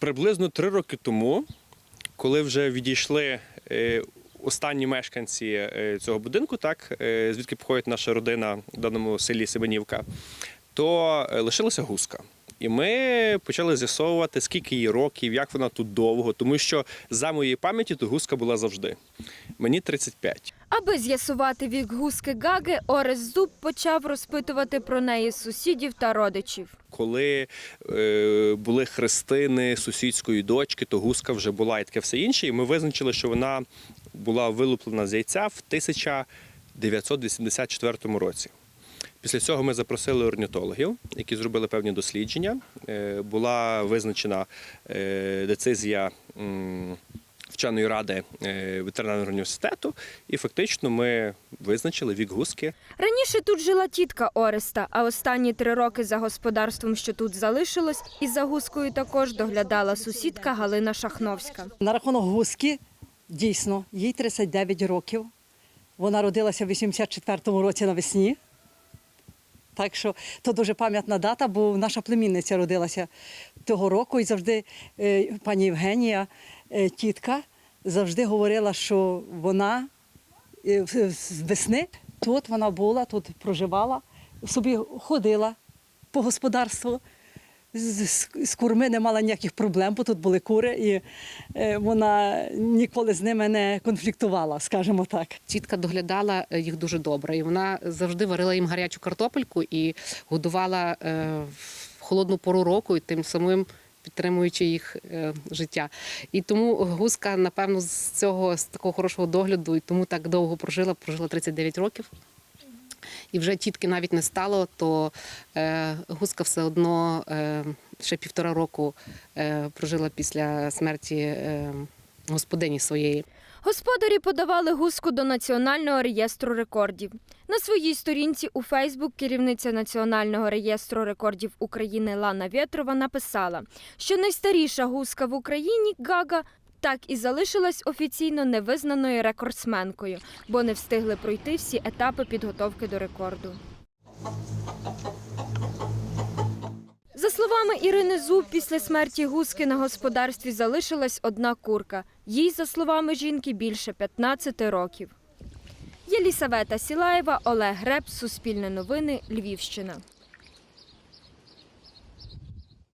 Приблизно три роки тому, коли вже відійшли е, останні мешканці е, цього будинку, так, е, звідки походить наша родина в даному селі Семенівка, то лишилася гуска. І ми почали з'ясовувати, скільки їй років, як вона тут довго, тому що за моєю пам'яті то гуска була завжди. Мені 35. Аби з'ясувати вік гуски Гаги, Орес Зуб почав розпитувати про неї сусідів та родичів. Коли е, були хрестини сусідської дочки, то гуска вже була і таке все інше. І ми визначили, що вона була вилуплена з яйця в 1984 році. Після цього ми запросили орнітологів, які зробили певні дослідження. Е, була визначена е, децизія вченої ради е, ветеринарного університету, і фактично ми визначили вік гуски. Раніше тут жила тітка Ореста, а останні три роки за господарством, що тут залишилось, і за гускою також доглядала сусідка Галина Шахновська. На рахунок гуски, дійсно, їй 39 років. Вона родилася в 84-му році навесні. Так що то дуже пам'ятна дата, бо наша племінниця родилася того року, і завжди е, пані Євгенія, е, тітка, завжди говорила, що вона е, з весни тут вона була, тут проживала, собі ходила по господарству. З, з, курми не мала ніяких проблем, бо тут були кури, і е, вона ніколи з ними не конфліктувала, скажімо так. Тітка доглядала е, їх дуже добре, і вона завжди варила їм гарячу картопельку і годувала е, в холодну пору року, і тим самим підтримуючи їх е, життя. І тому гуска, напевно, з цього з такого хорошого догляду, і тому так довго прожила, прожила 39 років. І вже тітки навіть не стало, то е, гуска все одно е, ще півтора року е, прожила після смерті е, господині своєї. Господарі подавали гуску до Національного реєстру рекордів. На своїй сторінці у Фейсбук керівниця Національного реєстру рекордів України Лана Вєтрова написала, що найстаріша гуска в Україні Гага так і залишилась офіційно невизнаною рекордсменкою, бо не встигли пройти всі етапи підготовки до рекорду. За словами Ірини Зуб, після смерті гуски на господарстві залишилась одна курка. Їй, за словами жінки, більше 15 років. Єлісавета Сілаєва, Олег Греб, Суспільне новини, Львівщина.